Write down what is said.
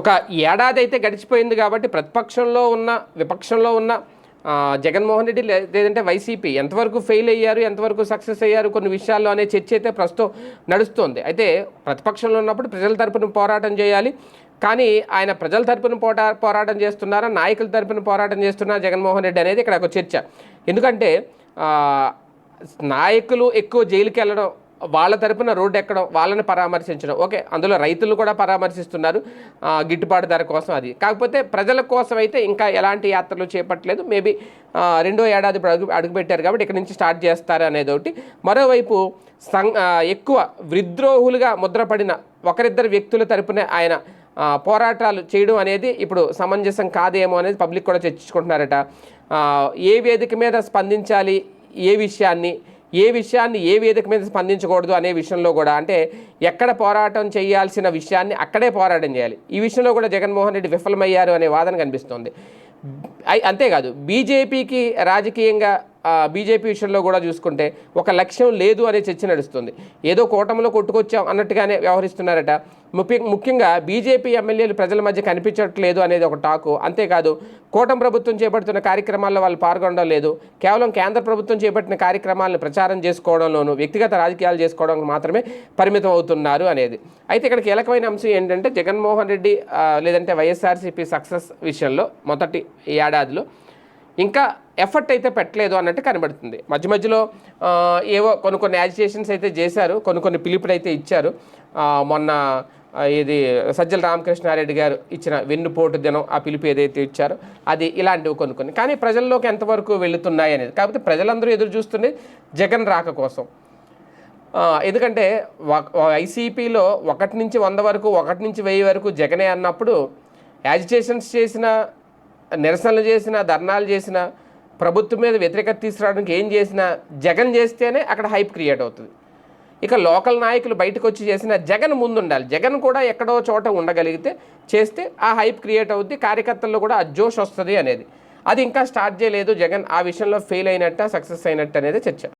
ఒక ఏడాది అయితే గడిచిపోయింది కాబట్టి ప్రతిపక్షంలో ఉన్న విపక్షంలో ఉన్న జగన్మోహన్ రెడ్డి లేదంటే వైసీపీ ఎంతవరకు ఫెయిల్ అయ్యారు ఎంతవరకు సక్సెస్ అయ్యారు కొన్ని విషయాల్లో అనే చర్చ అయితే ప్రస్తుతం నడుస్తోంది. అయితే ప్రతిపక్షంలో ఉన్నప్పుడు ప్రజల తరపున పోరాటం చేయాలి. కానీ ఆయన ప్రజల తరపున పోటా పోరాటం చేస్తున్నారా నాయకుల తరపున పోరాటం చేస్తున్నారా జగన్మోహన్ రెడ్డి అనేది ఇక్కడ ఒక చర్చ. ఎందుకంటే నాయకులు ఎక్కువ జైలుకి వెళ్ళడం వాళ్ళ తరపున రోడ్డు ఎక్కడం వాళ్ళని పరామర్శించడం. ఓకే అందులో రైతులు కూడా పరామర్శిస్తున్నారు. గిట్టుబాటు ధర కోసం అది. కాకపోతే ప్రజల కోసం అయితే ఇంకా ఎలాంటి యాత్రలు చేపట్టలేదు. మేబీ రెండో ఏడాది ఇప్పుడు అడుగు అడుగుపెట్టారు కాబట్టి ఇక్కడ నుంచి స్టార్ట్ చేస్తారు అనేది ఒకటి. మరోవైపు సం ఎక్కువ విద్రోహులుగా ముద్రపడిన ఒకరిద్దరు వ్యక్తుల తరపున ఆయన పోరాటాలు చేయడం అనేది ఇప్పుడు సమంజసం కాదేమో అనేది పబ్లిక్ కూడా చర్చించుకుంటున్నారట. ఏ వేదిక మీద స్పందించాలి ఏ విషయాన్ని ఏ విషయాన్ని ఏ వేదిక మీద స్పందించకూడదు అనే విషయంలో కూడా అంటే ఎక్కడ పోరాటం చేయాల్సిన విషయాన్ని అక్కడే పోరాటం చేయాలి. ఈ విషయంలో కూడా జగన్మోహన్ రెడ్డి విఫలమయ్యారు అనే వాదన కనిపిస్తోంది. అంతేకాదు బీజేపీకి రాజకీయంగా బీజేపీ విషయంలో కూడా చూసుకుంటే ఒక లక్ష్యం లేదు అనే చర్చ నడుస్తుంది. ఏదో కూటమిలో కొట్టుకొచ్చాం అన్నట్టుగానే వ్యవహరిస్తున్నారట. ముఖ్యంగా బీజేపీ ఎమ్మెల్యేలు ప్రజల మధ్య కనిపించట్లేదు అనేది ఒక టాకు. అంతేకాదు కూటమి ప్రభుత్వం చేపడుతున్న కార్యక్రమాల్లో వాళ్ళు పాల్గొనడం లేదు. కేవలం కేంద్ర ప్రభుత్వం చేపట్టిన కార్యక్రమాలను ప్రచారం చేసుకోవడంలోనూ వ్యక్తిగత రాజకీయాలు చేసుకోవడం మాత్రమే పరిమితం అవుతున్నారు అనేది. అయితే ఇక్కడ కీలకమైన అంశం ఏంటంటే జగన్మోహన్ రెడ్డి లేదంటే వైఎస్ఆర్సీపీ సక్సెస్ విషయంలో మొదటి ఏడాదిలో ఇంకా ఎఫర్ట్ అయితే పెట్టలేదు అన్నట్టు కనబడుతుంది. మధ్య మధ్యలో ఏవో కొన్ని కొన్ని యాజిటేషన్స్ అయితే చేశారు కొన్ని కొన్ని పిలుపులు అయితే ఇచ్చారు మొన్న ఇది సజ్జల రామకృష్ణారెడ్డి గారు ఇచ్చిన వెన్నుపోటు దినం ఆ పిలుపు ఏదైతే ఇచ్చారో అది ఇలాంటివి కొన్ని కొన్ని. కానీ ప్రజల్లోకి ఎంతవరకు వెళుతున్నాయి అనేది కాకపోతే ప్రజలందరూ ఎదురు చూస్తుంది జగన్ రాక కోసం. ఎందుకంటే ఐసీపీలో ఒకటి నుంచి వంద వరకు ఒకటి నుంచి వెయ్యి వరకు జగనే అన్నప్పుడు యాజిటేషన్స్ చేసిన నిరసనలు చేసిన ధర్నాలు చేసిన ప్రభుత్వం మీద వ్యతిరేకత తీసుకురావడానికి ఏం చేసినా జగన్ చేస్తేనే అక్కడ హైప్ క్రియేట్ అవుతుంది. ఇక లోకల్ నాయకులు బయటకు వచ్చి చేసిన జగన్ ముందు ఉండాలి జగన్ కూడా ఎక్కడో చోట ఉండగలిగితే చేస్తే ఆ హైప్ క్రియేట్ అవుద్ది కార్యకర్తల్లో కూడా ఆ జోష్ వస్తుంది అనేది. అది ఇంకా స్టార్ట్ చేయలేదు జగన్. ఆ విషయంలో ఫెయిల్ అయినట్ట సక్సెస్ అయినట్టు అనేది చర్చ.